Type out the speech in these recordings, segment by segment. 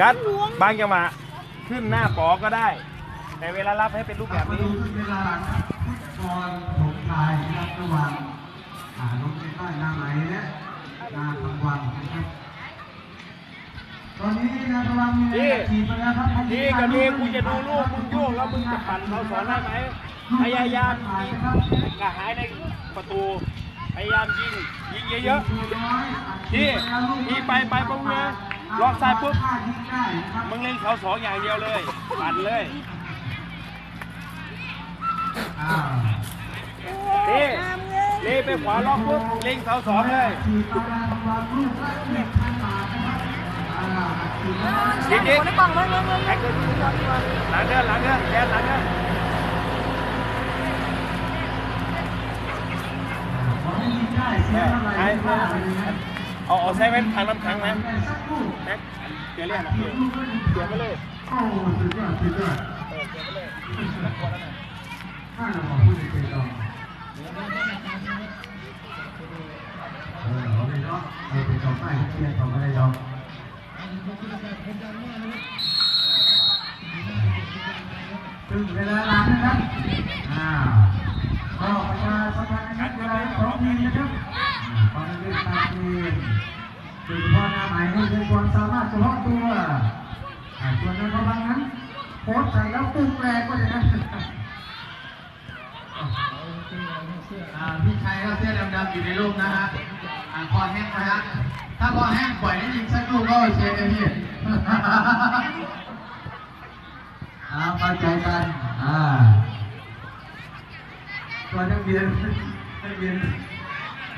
กัดบางจังหวะขึ้นหน้าปอก็ได้ แต่เวลารับให้เป็นรูปแบบมานี้ดูเวลาครับฟุตบอลสงชายนะครับระหว่างอ่าน้องใต้นาไหมและนาทางวันนะครับตอนนี้นาทางวันมีแรงฉีดไปแล้วครับดีกับดีกูจะดูลูกมึงโยกแล้วมึงจะปั่นเขาสอนได้ไหมพยายามยิงกระหายในประตูพยายามยิงยิงเยอะๆที่ที่ไปไปปุ๊บนะ ล็อกซ้ายปุ๊บมึงเล่นเขาสองอย่างเดียวเลยปั่นเลยอ่านี่เล่ไปขวาล็อกปุ๊บเล่งเสาสองเลยฉีดไปนาทางวันลูกละหนึ่งพันบาทนะครับอ่าฉีดไปแล้วจริงจริงในกล่องเลยเลยเลยหลังเดินหลังเดินหลังเดินแกหลังเดินให้ยิงได้เสียเท่าไหร่ไอ้ เอาเอาใช้ไว้ทางน้ำขังนะได้สักลูกแม็กเดี๋ยวเรียกนะเดี๋ยวเดี๋ยวไปเลยโอ้สุดยอดสุดยอดเออเดี๋ยวไปเลยข้าเราบอกผู้ใดเป็นรอเออเอาเลยเนาะเอาเป็นรองป้ายเชียร์ของอะไรรองถึงเวลาหลังนะครับ อ่าก็ประชาสัมพันธ์นะครับเวลาของทีมน หน้าใหม่ให้เป็นความสามารถเฉพาะตัวส่วนนั้นเขาบางนั้นโพสใส่แล้วปลุกแรงก็อย่างนั้นอ่าพี่ชัยก็เสื้อดำๆอยู่ในรูปนะฮะคอแห้งนะฮะ ถ้าคอแห้งปล่อยให้ยิงสักลูกก็โอเคเลยพี่อาเข้าใจกันอ่าตัวนักเรียนนักเรียน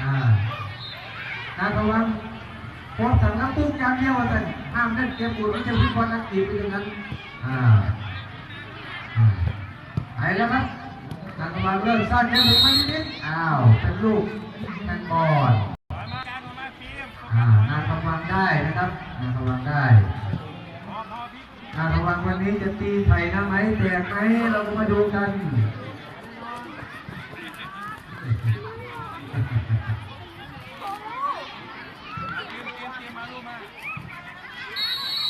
อ่าการระวัง โพสต์สั่งน้ำปุ๊กอย่างเดียวว่าสั่นห้ามเล่นเกมบุญไม่ใช่ฟุตบอลนักตีไปอย่างนั้นอ่าอ่าไปแล้วครับการระวังเริ่มสร้างเกมบุญมานิดอ้าวเป็นลูกกันบอลมาการมาฟิล์มอ่านาระวังได้นะครับนาระวังได้พอพอพี่นาระวังวันนี้จะตีไผ่นะไหมแตกไหมเราก็มาดูกัน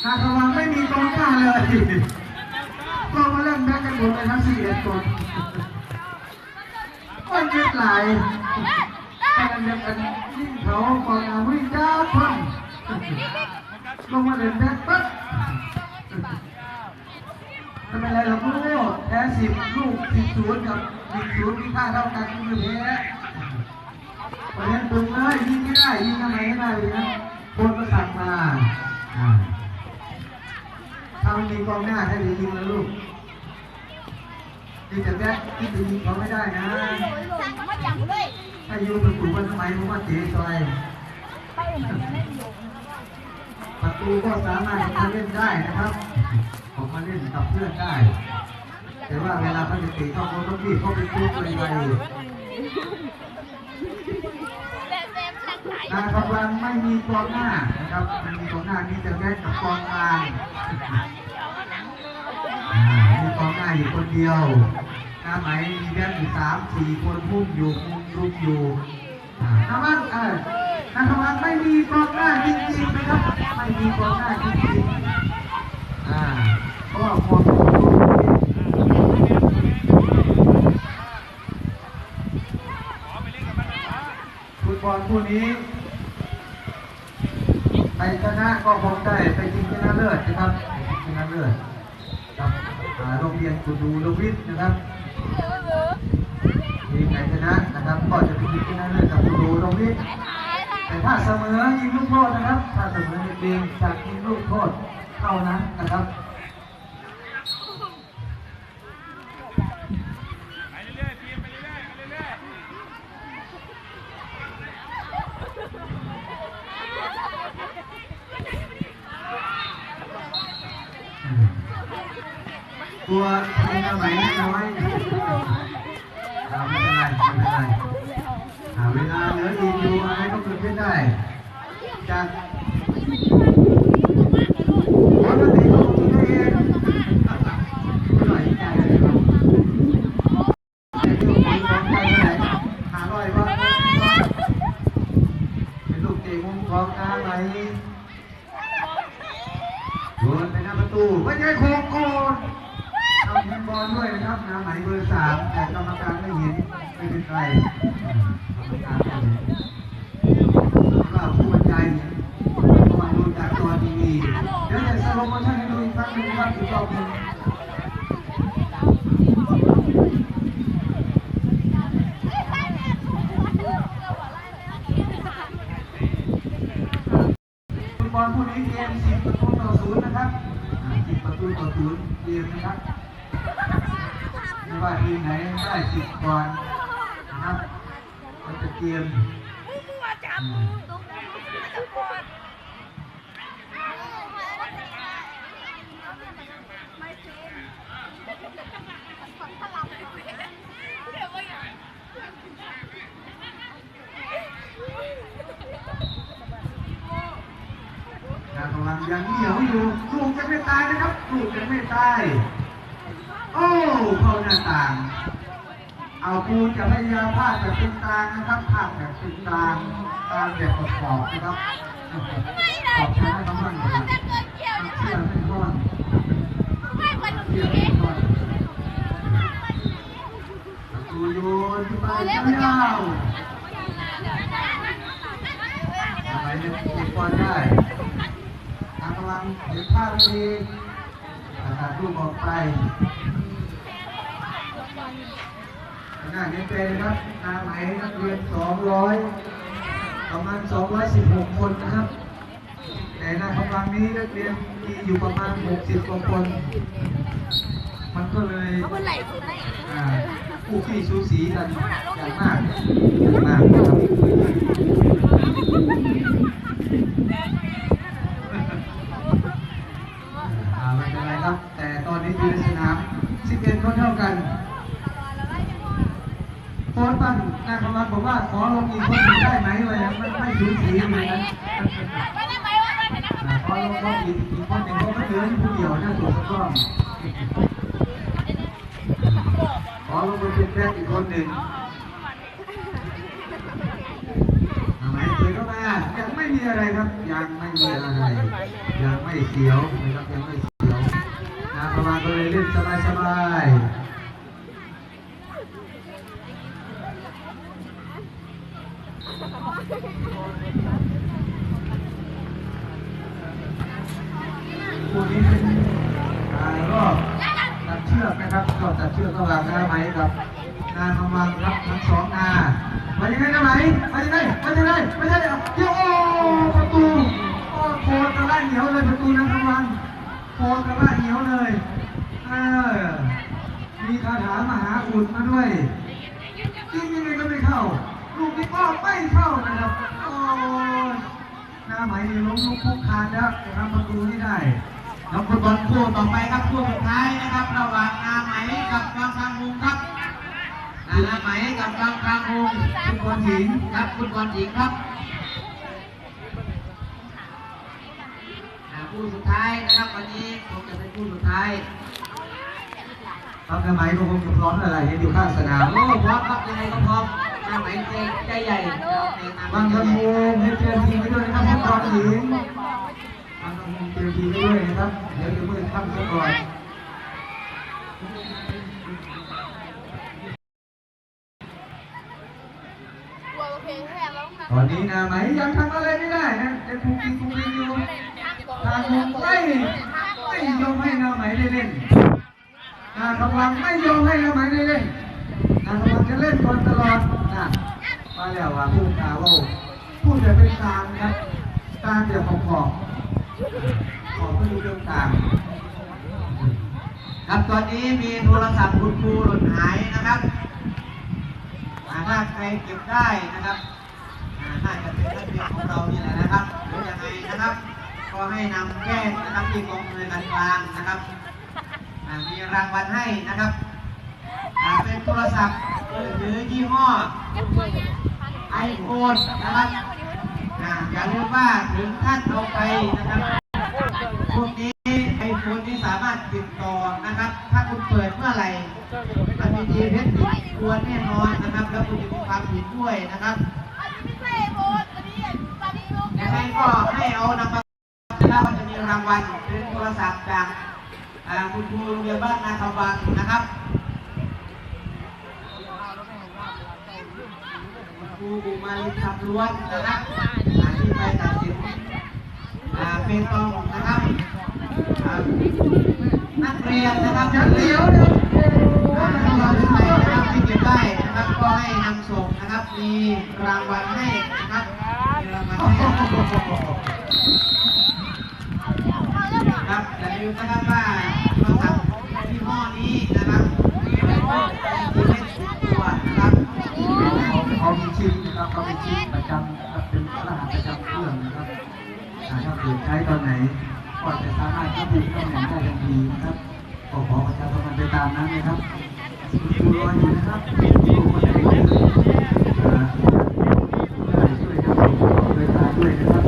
นาระวังไม่มีกองกล้าเลยก็มาเล่นแบ็กกันหมดเลยทั้งสี่เอ็ดคนก็ยืดไหลแต่กันยังกันยิ่งเขากอนอาวิ่งจ้าพันลงมาเล่นแบ็กปั๊บไม่เป็นไรหรอกลูกแพ้สิบลูกสิบศูนย์กับสิบศูนย์มีค่าเท่ากันคือแพ้ประเด็นตรงเลยยิงไม่ได้ยิงทำไมไม่ได้เลยนะคนก็สั่งมา อ่ามมีกองหน้าถ้าจะยิงแล้วลูกที่จะแบ็คที่จะยิงเขาไม่ได้นะสั่งมาจังเลยถ้ายิงเป็นกลุ่มวันสมัยผมว่าเจ๊ซอยไปเหมือนจอยประตูก็สามารถมาเล่นได้นะครับ ผมมาเล่นกับเพื่อนได้ แต่ว่าเวลาเขาจะตีเข้าค้ต้องรีบเข้าไปตู้ไปไปแต่เซฟตั้งใจนาทวันไม่มีกองหน้านะครับไม่มีกองหน้ามีแต่แบ็คกับกองกลาง มีกองหน้าอยู่คนเดียวหน้าไหมมีแบ็คอยู่สามสี่คนพุ่มอยู่มุมรุกอยู่นาวันเออนาวังไม่มีกองหน้าจริงๆนะครับ ไม่มีกองหน้าจริงๆอ่าเพราะว่าพอฟุตบอลคู่นี้ใครชนะก็คงได้ไปชิงชนะเลิศนะครับไปชิงชนะเลิศกับอ่า โรงเรียนกุดูลวิทย์นะครับทีมไหนชนะนะครับ ก็จะไปชิงชนะเลิศกับกุดูลวิทย์แต่ถ้าเสมอยิงลูกโทษนะครับ ถ้าเสมอในเกมจากยิงลูกโทษเท่านั้นนะครับ ไปเรื่อยๆฟิล์มไปเรื่อยๆไปเรื่อย ตัวทีมไหนน้อยอ่าไม่เป็นไรไม่เป็นไรอ่าเวลาเหลืออีกอยู่อะไรก็เกิดขึ้นได้จากปกติดเองหน่อยใจเลยครับแต่ที่ผมของใจเท่าไหร่หาร้อยว่าเป็นลูกเตะมุมของอาไหนโยนไปหน้าประตูไม่ใช่โคโกน ทำยิงบอลด้วยนะครับนาไหมเบอร์สามแต่กรรมการไม่เห็นไม่เป็นไรกรรมการไม่เห็นว่าผู้บรรยายปราะว่าดูจากจอทีวีเดี๋ยวจะสรุปโมชั่นให้ดูอีกครั้งหนึงนะครับอีกรอบหนึงฟุตบอลคู่นี้เกม10ประตูต่อศูนย์นะครับอ่า10ประตูต่อศูนย์เกมนะครับไม่ว่าทีม ได้10ก่อนนะครับก็จะเกมอืมการกำลังยังเหนียวอยู่ลูกยังไม่ตายนะครับลูกยังไม่ตาย โอ้เข้าหน้าต่าง เอาปูจะพยายามพาดแบบเป็นกลางนะครับพาดแบบเป็นกลางกลางแบบขอบนะครับขอบชนะกำลังเลยเชื่อไม่ก้อนเชื่อไม่ก้อนประตูโยนขึ้นไปยาวๆอะไรเนี่ยเก็บบอลได้ทางกำลังเห็นภาพดีอาตัดรูปออกไป น้าเน้นเป็นะครับนาไหมนักเรียน 200 ประมาณ 216 คนนะครับ แต่หน้ากำลังนี้นักเรียนมีอยู่ประมาณ 60กว่าคน มันก็เลยผู้ขี้สูสีกันอย่างมากอย่างมากนะครับไม่เป็นไรครับ แต่ตอนนี้อยู่ในสนาม11คนเท่ากัน โค้ชปั้นนายกำลังบอกว่าขอลงอีกคนหนึ่งได้ไหมเลยมันไม่สูสีเลยนะอ่าขอลงก็อีกอีกคนหนึ่งเพราะไม่เหลือที่ผู้เดียวน่าถูกต้องขอลงไปเป็นแรกอีกคนหนึ่งทำไมเจอเข้ามายังไม่มีอะไรครับ ยังไม่มีอะไร ยังไม่เสียวนะครับยังไม่เสียวนะประมาณก็เลยเล่นสบายสบาย คู่นี้เป็นอ่ารอบตัดเชือกนะครับรอบตัดเชือกระหว่างนาไหมกับนาคำวังรับทั้งสองนามายังไงนาไหมมายังไงมายังไงไม่ใช่เอาเดี๋ยวโอ้ประตูโอ้โคตรกระด้างเหนียวเลยประตูนาคำวังโคตรกระด้างเหนียวเลยเออมีคาถามหาอุดมาด้วยยิงยังไงก็ไม่เข้า ลูกนี้ก็ไม่เข้านะครับโอ้ยหน้าไหมนี่ล้มลุกคลุกคลานแล้วจะทำประตูนี้ได้น้องฟุตบอลคู่ต่อไปครับคู่สุดท้ายนะครับระหว่างนาไหมกับบางคางมุงครับนาไหมกับบางคางมุงฟุตบอลหญิงครับฟุตบอลหญิงครับอ่าคู่สุดท้ายนะครับวันนี้ผมจะเป็นคู่สุดท้ายครับทำไมก็คงจะพร้อมอะไรเห็นอยู่ข้างสนามโอ้พร้อมครับยังไงก็พร้อม นาไหมใจใจใหญ่บในนามบางกระมูให้เตรียมทีไปด้วยนะครับฟุตบอลหญิงบางกระมูเตรียมทีไปด้วยนะครับ เดี๋ยวจะมือค่ำซะก่อนตอนนี้นะไหมยังทำอะไรไม่ได้นะจะถูกกินถูกกินอยู่ทางมุมไม่ไม่ยอมให้นาไหมได้เล่นนากำลังไม่ยอมให้นาไหมได้เล่นนากำลังจะเล่นบอลตลอด มาแล้วว่าพูดกาว่าพูดแต่เป็นกลางครับกลางเดี๋ยวขอบขอบขอบไม่รู้เรื่องกลางครับตอนนี้มีโทรศัพท์คุณครูหล่นหายนะครับอ่าถ้าใครเก็บได้นะครับอ่าน่าจะเป็นนักเรียนของเรานี่แหละนะครับหรือยังไงนะครับ ก็ให้นำแจ้งนะครับที่กองอำนการกลางนะครับมีรางวัลให้นะครับเป็นโทรศัพท์มือถือยี่ห้อ ไอโฟนนะครับอ่าอย่าลืมว่าถึงท่านเอาไปนะครับพวกนี้ไอโฟนที่สามารถติดต่อนะครับ ถ้าคุณเปิดเมื่อไหร่มันมี GPS ติดตัวแน่นอนนะครับ แล้วคุณจะมีความผิดด้วยนะครับยังไงก็ให้เอานำมาแล้วจะมีรางวัลเป็นโทรศัพท์จากอ่าคุณครูโรงเรียนบ้านนาคำวังนะครับคุณค รูบุมาลินคำล้วนนะครับอาที่ไปตัดสินอาเป็นตองนะครับนักเรียนนะครับยังเหลียวเดี๋ยวโอ้อ่าโหที่ไปนะครับที่เก็บได้นะครับก็ให้นำส่งนะครับมีรางวัลให้นะครับมีรางวัลให้ครับอย่าลืมนะครับว่าโทรศัพท์ที่ห้อนี้นะครับเป็นเลขสิบตัวนะครับ เขาเขามี ชิปนะครับเขามีชิปประจำนะครับเป็นรหัสประจำเครื่องนะครับอ่าถ้าเกิดใช้ตอนไหนก็จะสามารถเข้าถึงตำแหน่งได้ทันทีนะครับก็ขอประชาสัมพันธ์ไปตามนั้นนะครับคุณครูรออยู่นะครับครูคนไหนที่อ่าได้ช่วยกันเวลาด้วยนะครับ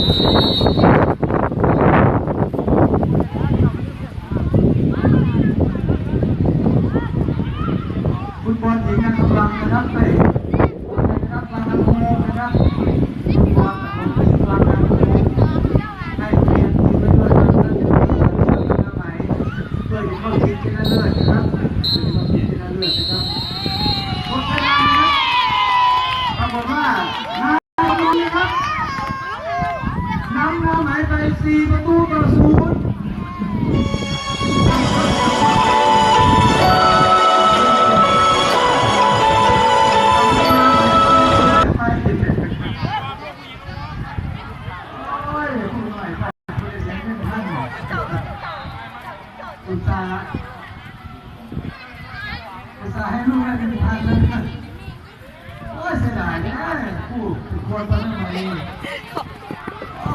ฟุตบอลหญิงกำลังนะนับไปนกำลังนะครับ ฟุตบ สียดายนะผู้ทุกคนตอนนั้นมาเองโอ้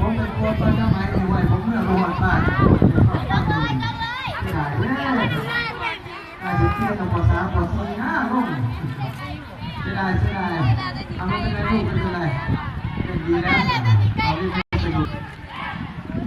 ผมเป็นคนตอนนั้นมาเองไว้ผมเมื่อลงมาบ้านเสียดายเนี่ยอาจจะเที่ยวกับภาษาภาษาหน้าลงสียดายสียดายทำไม่เป็นไรลูกไม่เป็นไรเป็นดีแล้วเอาดี